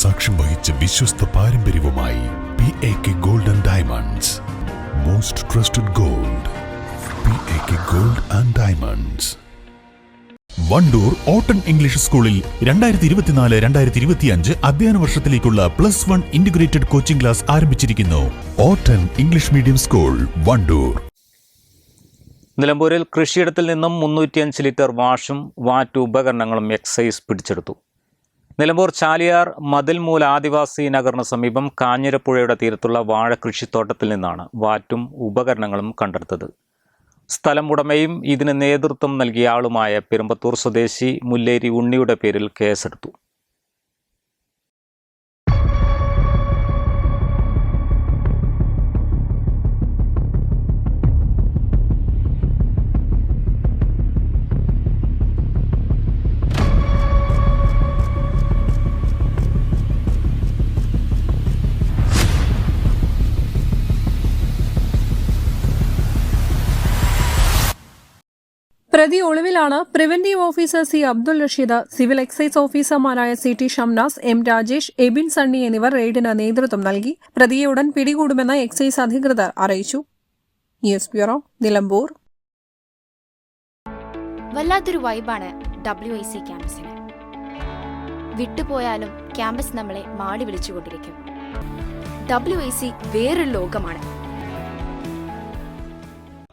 സാക്ഷ്യം വഹിച്ച വിശ്വസ്ത പാരമ്പര്യവുമായി P A K gold and diamonds most trusted gold P A K gold and diamonds Wandoor Otton English സ്കൂളിൽ രണ്ടായിരത്തി ഇരുപത്തിനാല് രണ്ടായിരത്തി ഇരുപത്തിയഞ്ച് അധ്യയന വർഷത്തിലേക്കുള്ള plus one integrated coaching class ആരംഭിച്ചിരിക്കുന്നു. Otton English medium school Wandoor. നിലമ്പൂരിൽ കൃഷിയിടത്തിൽ നിന്നും മുന്നൂറ്റിയഞ്ച് ലിറ്റർ വാഷും വാറ്റ് ഉപകരണങ്ങളും എക്സൈസ് പിടിച്ചെടുത്തു. നിലമ്പൂർ ചാലിയാർ മതിൽമൂൽ ആദിവാസി നഗറിന് സമീപം കാഞ്ഞിരപ്പുഴയുടെ തീരത്തുള്ള വാഴ കൃഷിത്തോട്ടത്തിൽ നിന്നാണ് വാറ്റും ഉപകരണങ്ങളും കണ്ടെടുത്തത്. സ്ഥലം ഉടമയും ഇതിന് നേതൃത്വം നൽകിയ ആളുമായ പെരുമ്പത്തൂർ സ്വദേശി മുല്ലേരി ഉണ്ണിയുടെ പേരിൽ കേസെടുത്തു. പ്രതി ഒളിവിലാണ് preventive officer C Abdul Rasheed civil excise ഓഫീസർമാരായ C T Shamnas M Rajesh Ebin Sunny എന്നിവർ റെയ്ഡിന് നേതൃത്വം നൽകി. പ്രതിയെ ഉടൻ പിടികൂടുമെന്ന് എക്സൈസ് അധികൃതർ അറിയിച്ചു. News bureau Nilambur. വല്ലാത്തൊരു വൈബാണ് ഡബ്ല്യു ഐ സി ക്യാമ്പസിന്. വിട്ടുപോയാലും ക്യാമ്പസ് നമ്മളെ മാടി വിളിച്ചുകൊണ്ടിരിക്കും. ഡബ്ല്യു ഐ സി വേറൊരു ലോകമാണ്.